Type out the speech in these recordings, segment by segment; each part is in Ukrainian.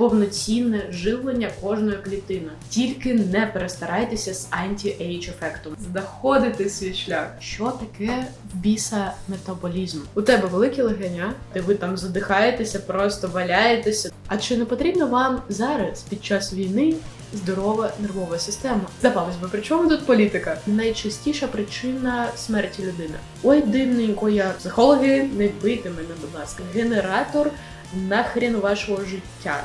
повноцінне живлення кожної клітини. Тільки не перестарайтеся з анті-ейдж ефектом. Знаходити свій шлях. Що таке біса метаболізм? У тебе великі легеня, де ви там задихаєтеся, просто валяєтеся. А чи не потрібно вам зараз під час війни здорова нервова система? Запалось би, при чому тут політика? Найчастіша причина смерті людини. Ой, дивненько, я психологи, не бийте мене, будь ласка. Генератор нахрін вашого життя.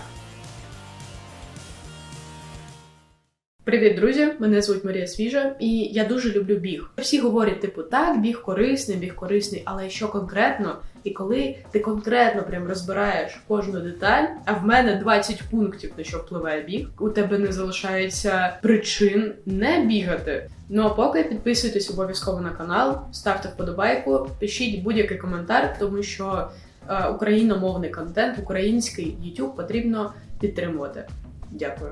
Привіт, друзі! Мене звуть Марія Свіжа, і я дуже люблю біг. Всі говорять, типу, так, біг корисний, біг корисний, але що конкретно? І коли ти конкретно прям розбираєш кожну деталь, а в мене 20 пунктів на що впливає біг, у тебе не залишається причин не бігати. Ну а поки підписуйтесь обов'язково на канал, ставте вподобайку, пишіть будь-який коментар, тому що е, україномовний контент, український YouTube потрібно підтримувати. Дякую.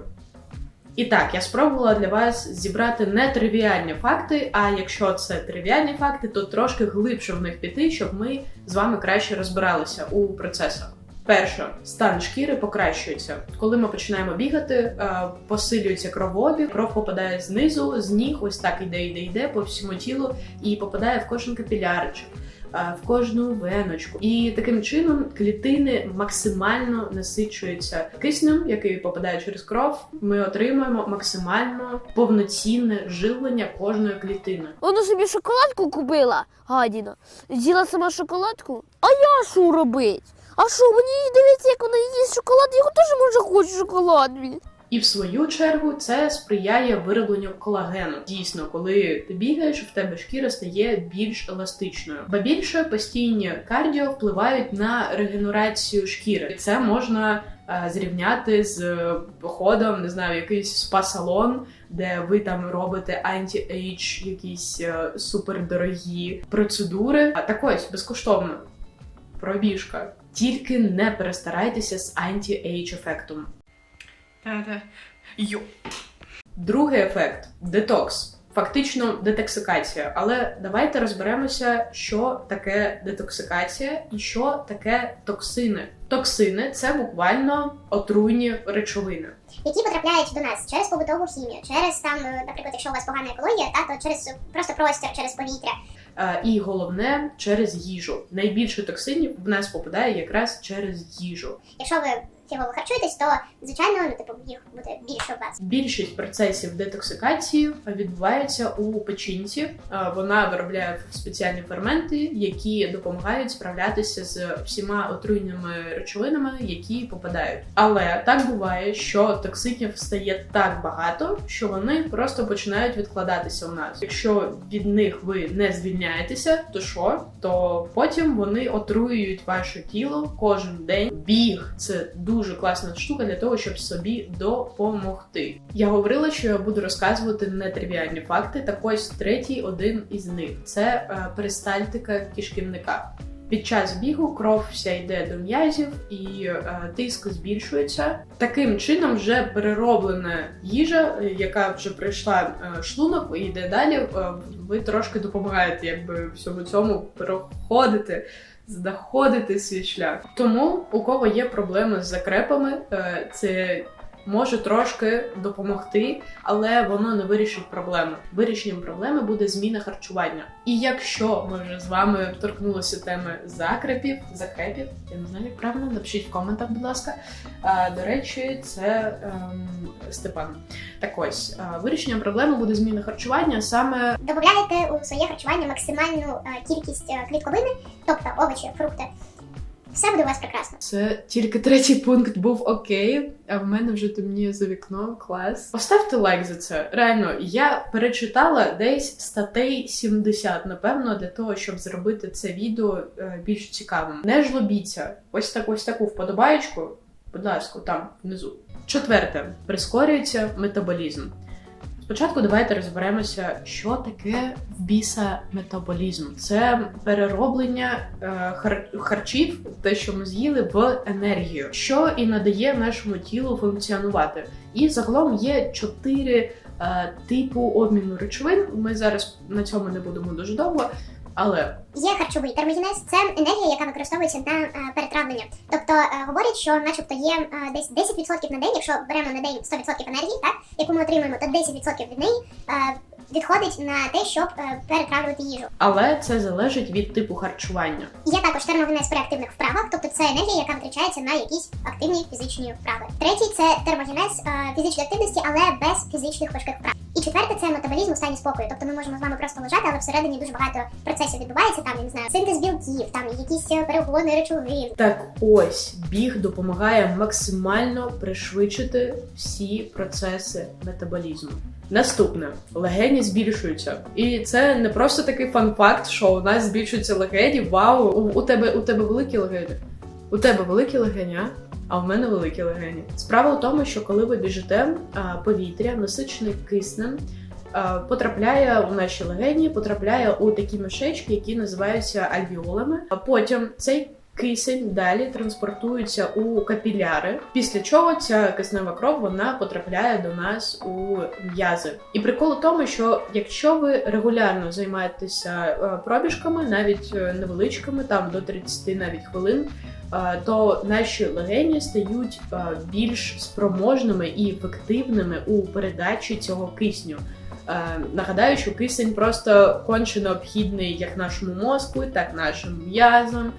І так, я спробувала для вас зібрати не тривіальні факти. А якщо це тривіальні факти, то трошки глибше в них піти, щоб ми з вами краще розбиралися у процесах. Перше, стан шкіри покращується. Коли ми починаємо бігати, е, посилюється кровообіг, кров попадає знизу, з ніг, ось так іде, йде, йде по всьому тілу і попадає в кожен капілярчик, е, в кожну веночку. І таким чином клітини максимально насичуються киснем, який попадає через кров. Ми отримуємо максимально повноцінне живлення кожної клітини. Вона собі шоколадку купила, гадіна. З'їла сама шоколадку. А я що робить? А що, мені дивиться, як вона їсть шоколад, я теж може хочу шоколад. І в свою чергу це сприяє виробленню колагену. Дійсно, коли ти бігаєш, в тебе шкіра стає більш еластичною. Ба більше постійні кардіо впливають на регенерацію шкіри. Це можна е, зрівняти з походом, не знаю, якийсь спа-салон, де ви там робите анті-ейдж, якісь е, супердорогі процедури. А так ось безкоштовно пробіжка. Тільки не перестарайтеся з анті-ейдж ефектом. Та-та. Йо. Другий ефект детокс. Фактично детоксикація. Але давайте розберемося, що таке детоксикація і що таке токсини. Токсини це буквально отруйні речовини. які потрапляють до нас через побутову хімію, через там, е, наприклад, якщо у вас погана екологія, та то через просто простір, через повітря. І головне через їжу. Найбільше токсинів в нас попадає якраз через їжу. Якщо ви фігово харчуєтесь, то звичайно, ну типу їх буде більше у вас. Більшість процесів детоксикації відбувається у печінці. Вона виробляє спеціальні ферменти, які допомагають справлятися з всіма отруйними речовинами, які попадають. Але так буває, що токсинів стає так багато, що вони просто починають відкладатися у нас. Якщо від них ви не звільняєтеся, то що? То потім вони отруюють ваше тіло кожен день. Біг це дуже класна штука для того, щоб собі допомогти. Я говорила, що я буду розказувати нетривіальні факти. Так ось третій один із них це е, перистальтика кишківника. Під час бігу кров вся йде до м'язів і е, тиск збільшується. Таким чином, вже перероблена їжа, е, яка вже пройшла е, шлунок і йде далі. е, ви трошки допомагаєте, якби всьому цьому проходити, знаходити свій шлях. Тому у кого є проблеми з закрепами, е, це може трошки допомогти, але воно не вирішить проблему. Вирішенням проблеми буде зміна харчування. І якщо ми вже з вами торкнулися теми закрепів, закрепів, я не знаю, як правильно, напишіть в коментах, будь ласка. А, до речі, це ем, Степан. Так ось вирішенням проблеми буде зміна харчування саме Добавляєте у своє харчування максимальну е, кількість е, клітковини, тобто овочі, фрукти. Все буде у вас прекрасно. Це тільки третій пункт був окей, а в мене вже темніє за вікно. Клас. Поставте лайк за це. Реально, я перечитала десь статей 70, напевно, для того, щоб зробити це відео е, більш цікавим. Не жлобіться. Ось так, ось таку вподобаєчку. Будь ласка, там внизу. Четверте, прискорюється метаболізм. Спочатку давайте розберемося, що таке в біса метаболізм. Це перероблення е, хар- харчів, те, що ми з'їли, в енергію, що і надає нашому тілу функціонувати. І загалом є чотири е, типу обміну речовин. Ми зараз на цьому не будемо дуже довго. Але Є харчовий термогенез, це енергія, яка використовується на е, перетравлення. Тобто е, говорять, що начебто є е, десь 10% на день, якщо беремо на день 100% енергії, так яку ми отримуємо, то 10% від неї відходить на те, щоб е, перетравлювати їжу. але це залежить від типу харчування. Є також термогенез при активних вправах, тобто це енергія, яка витрачається на якісь активні фізичні вправи. Третій це термогенез е, фізичної активності, але без фізичних важких вправ. І четверте це метаболізм у стані спокою. Тобто ми можемо з вами просто лежати, але всередині дуже багато процесів відбувається. Там я не знаю, синтез білків, там якісь е, перегони речовин. Так ось біг допомагає максимально пришвидшити всі процеси метаболізму. Наступне легені збільшуються, і це не просто такий фан-факт, що у нас збільшуються легені. Вау, у, у тебе у тебе великі легені. У тебе великі легені, а? А в мене великі легені. Справа в тому, що коли ви біжите, повітря, насичене киснем, потрапляє у наші легені, потрапляє у такі мішечки, які називаються альвіолами. А потім цей кисень далі транспортується у капіляри, після чого ця киснева кров вона потрапляє до нас у м'язи. І прикол у тому, що якщо ви регулярно займаєтеся е, пробіжками, навіть е, невеличкими, там до 30 навіть хвилин. е, То наші легені стають більш спроможними і ефективними у передачі цього кисню. Нагадаю, що кисень просто конче необхідний як нашому мозку, так нашим м'язам,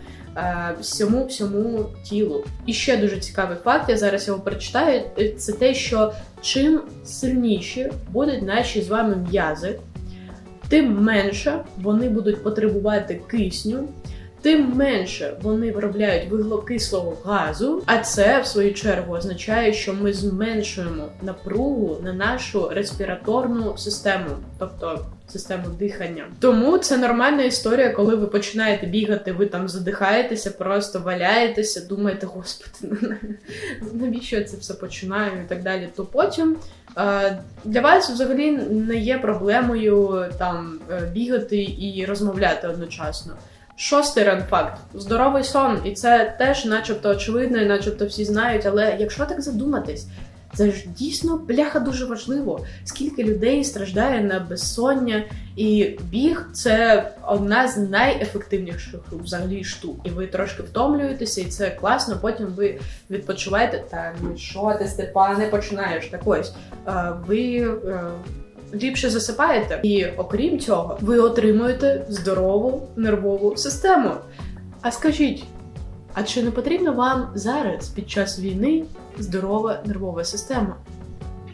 всьому всьому тілу. І ще дуже цікавий факт, я зараз його прочитаю. е, Це те, що чим сильніші будуть наші з вами м'язи, тим менше вони будуть потребувати кисню. Тим менше вони виробляють вуглекислого газу, а це в свою чергу означає, що ми зменшуємо напругу на нашу респіраторну систему, тобто систему дихання. Тому це нормальна історія, коли ви починаєте бігати, ви там задихаєтеся, просто валяєтеся, думаєте, господи, навіщо я це все починаю і так далі. То потім для вас взагалі не є проблемою там е, бігати і розмовляти одночасно. Шостий ранфакт здоровий сон, і це теж, начебто, очевидно, і начебто всі знають. Але якщо так задуматись, це ж дійсно бляха дуже важливо. Скільки людей страждає на безсоння, і біг це одна з найефективніших взагалі штук. І ви трошки втомлюєтеся, і це класно. Потім ви відпочиваєте. Та ну що ти, Степане, починаєш? Так ось е, ви. Ліпше засипаєте. І окрім цього, ви отримуєте здорову нервову систему. А скажіть, а чи не потрібна вам зараз під час війни здорова нервова система?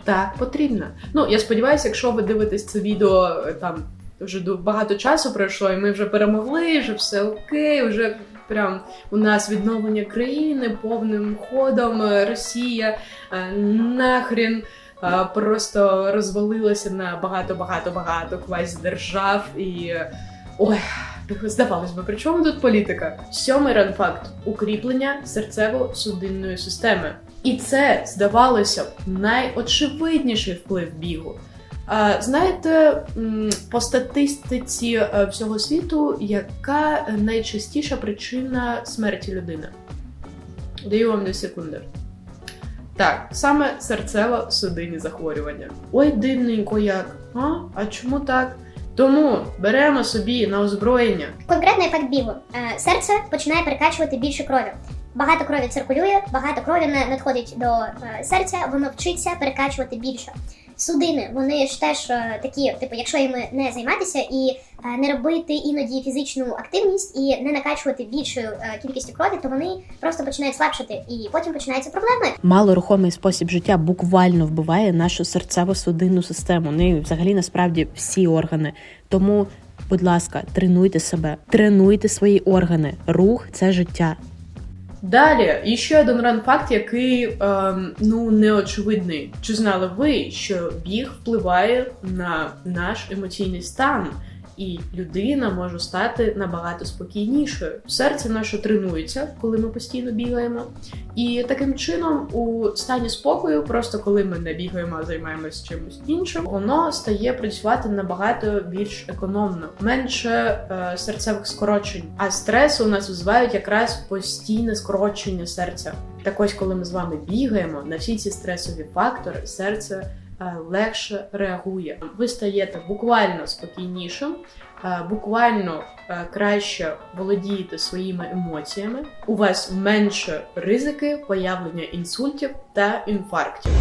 Так, потрібна. Ну, я сподіваюся, якщо ви дивитесь це відео е, там вже багато часу пройшло, і ми вже перемогли, вже все окей, вже прям у нас відновлення країни повним ходом. е, Росія е, нахрін просто розвалилося на багато, багато, багато квазідержав і. Ой, здавалось би, при чому тут політика? Сьомий ранфакт укріплення серцево-судинної системи. І це здавалося б найочевидніший вплив бігу. А, знаєте, по статистиці е, всього світу, яка найчастіша причина смерті людини? Даю вам дві секунди. Так, саме серцево-судинні захворювання. Ой, дивненько як. А? А чому так? Тому беремо собі на озброєння. Конкретний ефект бігу. Е, Серце починає перекачувати більше крові. Багато крові циркулює, багато крові надходить до е, серця, воно вчиться перекачувати більше. Судини, вони ж теж е, такі, типу, якщо їми не займатися і е, не робити іноді фізичну активність і не накачувати більшою е, кількістю крові, то вони просто починають слабшати, і потім починаються проблеми. Малорухомий спосіб життя буквально вбиває нашу серцево-судинну систему. І взагалі насправді всі органи. Тому, будь ласка, тренуйте себе, тренуйте свої органи. Рух це життя. Далі, і ще один ранфакт, який ем, ну неочевидний. Чи знали ви, що біг впливає на наш емоційний стан? І людина може стати набагато спокійнішою. Серце наше тренується, коли ми постійно бігаємо. І таким чином, у стані спокою, просто коли ми не бігаємо, а займаємося чимось іншим, воно стає працювати набагато більш економно, менше е, серцевих скорочень. А стрес у нас визивають якраз постійне скорочення серця. Так ось, коли ми з вами бігаємо, на всі ці стресові фактори серце легше реагує. Ви стаєте буквально спокійнішим, е, буквально е, краще володієте своїми емоціями. У вас менше ризики появлення інсультів та інфарктів.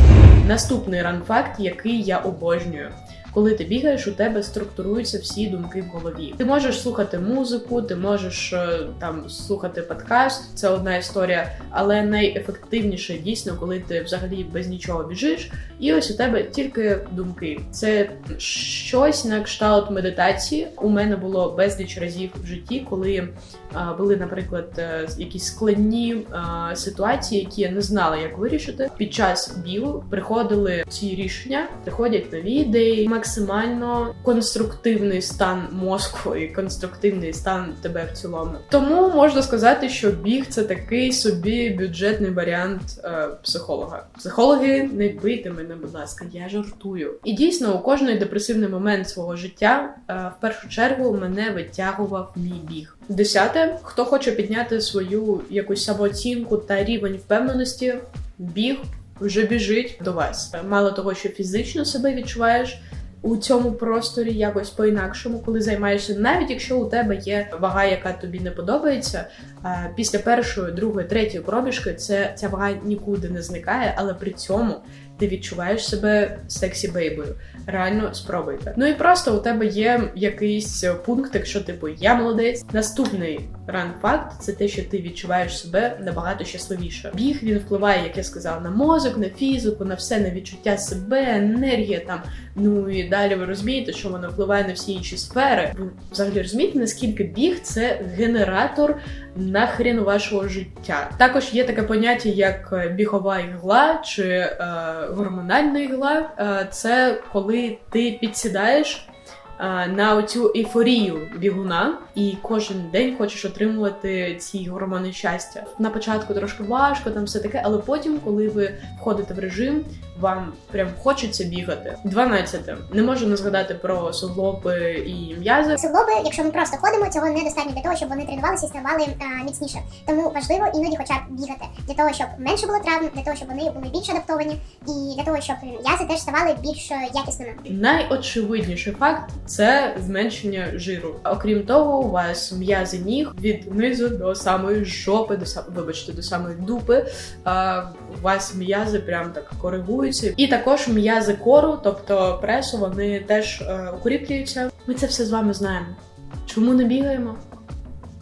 Наступний ранфакт, який я обожнюю. Коли ти бігаєш, у тебе структуруються всі думки в голові. Ти можеш слухати музику, ти можеш е, там слухати подкаст, це одна історія, але найефективніше дійсно, коли ти взагалі без нічого біжиш, і ось у тебе тільки думки. Це щось на кшталт медитації. У мене було безліч разів в житті, коли були, наприклад, е, якісь складні ситуації, які я не знала, як вирішити. Під час бігу приходили ці рішення, приходять нові ідеї, максимально конструктивний стан мозку і конструктивний стан тебе в цілому. Тому можна сказати, що біг це такий собі бюджетний варіант е, психолога. Психологи, не бийте мене, будь ласка, я жартую. І дійсно, у кожний депресивний момент свого життя е, в першу чергу мене витягував мій біг. Десяте, хто хоче підняти свою якусь самооцінку та рівень впевненості, біг вже біжить до вас. Мало того, що фізично себе відчуваєш. У цьому просторі якось по-інакшому, коли займаєшся, навіть якщо у тебе є вага, яка тобі не подобається, після першої, другої, третьої пробіжки це ця вага нікуди не зникає, але при цьому ти відчуваєш себе сексі бейбою. Реально спробуйте. Ну і просто у тебе є якийсь пункт, що типу я молодець. Наступний ран-факт це те, що ти відчуваєш себе набагато щасливіше. Біг він впливає, як я сказала, на мозок, на фізику, на все, на відчуття себе, енергія там. Ну і далі ви розумієте, що воно впливає на всі інші сфери. Ви взагалі розумієте, наскільки біг це генератор нахрін вашого життя. Також є таке поняття, як е, бігова ігла чи е, гормональна ігла. Е, це коли ти підсідаєш. Е, На оцю ейфорію бігуна, і кожен день хочеш отримувати ці гормони щастя. На початку трошки важко, там все таке, але потім, коли ви входите в режим, вам прям хочеться бігати. 12. Не можу не згадати про суглоби і м'язи. Суглоби, якщо ми просто ходимо, цього недостатньо для того, щоб вони тренувалися і ставали а, міцніше. Тому важливо іноді хоча б бігати для того, щоб менше було травм, для того, щоб вони були більш адаптовані, і для того, щоб м'язи теж ставали більш е, якісними. Найочевидніший факт це зменшення жиру. Окрім того, у вас м'язи ніг від низу до самої жопи, до сам... вибачте, до самої дупи. А, у вас м'язи прям так коригуються. І також м'язи кору, тобто пресу, вони теж е, укріплюються. Ми це все з вами знаємо. Чому не бігаємо?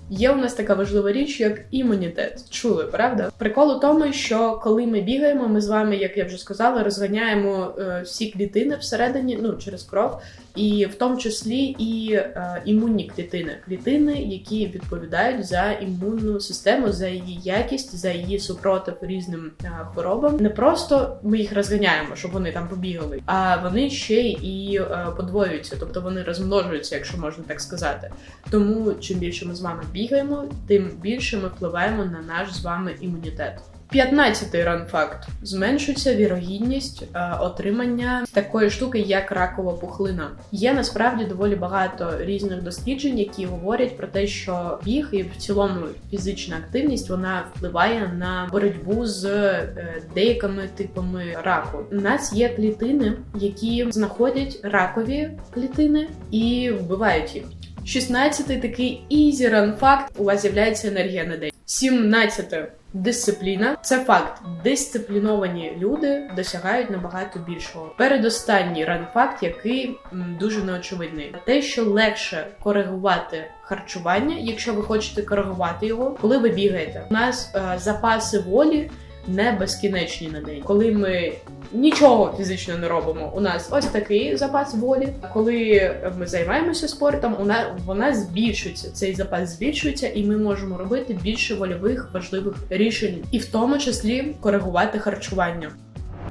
Є у нас така важлива річ, як імунітет. Чули, правда? Прикол у тому, що коли ми бігаємо, ми з вами, як я вже сказала, розганяємо е, всі клітини всередині, ну через кров, і в тому числі і е, імунні клітини, клітини, які відповідають за імунну систему, за її якість, за її супротив різним е, хворобам. Не просто ми їх розганяємо, щоб вони там побігали, а вони ще і е, подвоюються, тобто вони розмножуються, якщо можна так сказати. Тому чим більше ми з вами бігаємо, тим більше ми впливаємо на наш з вами імунітет. П'ятнадцятий ранфакт зменшується вірогідність е, отримання такої штуки, як ракова пухлина. Є насправді доволі багато різних досліджень, які говорять про те, що біг і в цілому фізична активність вона впливає на боротьбу з е, деякими типами раку. У нас є клітини, які знаходять ракові клітини і вбивають їх. 16-й такий ізі ран-факт. У вас з'являється енергія на день. 17 дисципліна. Це факт. Дисципліновані люди досягають набагато більшого. Передостанній ран-факт, який дуже неочевидний. Те, що легше коригувати харчування, якщо ви хочете коригувати його, коли ви бігаєте. У нас е, запаси волі не безкінечні на день. Коли ми нічого фізично не робимо, у нас ось такий запас волі. Коли ми займаємося спортом, у нас вона збільшується. Цей запас збільшується, і ми можемо робити більше вольових важливих рішень, і в тому числі коригувати харчування.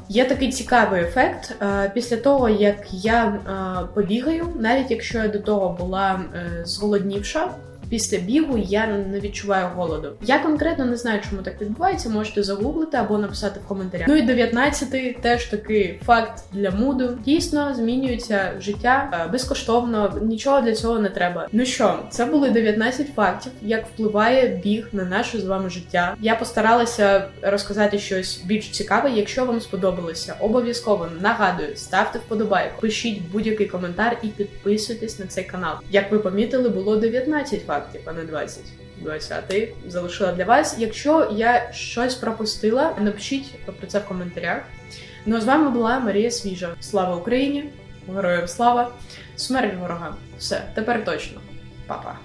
Є такий цікавий ефект. Е, Після того, як я е, побігаю, навіть якщо я до того була е, зголоднівша, Після бігу я не відчуваю голоду. Я конкретно не знаю, чому так відбувається. Можете загуглити або написати в коментарях. Ну і 19 теж такий факт для муду. Дійсно змінюється життя е, безкоштовно, нічого для цього не треба. Ну що, це були 19 фактів, як впливає біг на наше з вами життя. Я постаралася розказати щось більш цікаве. Якщо вам сподобалося, обов'язково нагадую, ставте вподобайку, пишіть будь-який коментар і підписуйтесь на цей канал. Як ви помітили, було 19 фактів, а не 20. 20 залишила для вас. Якщо я щось пропустила, напишіть про це в коментарях. Ну а з вами була Марія Свіжа. Слава Україні! Героям слава! Смерть ворогам! Все, тепер точно. Па-па!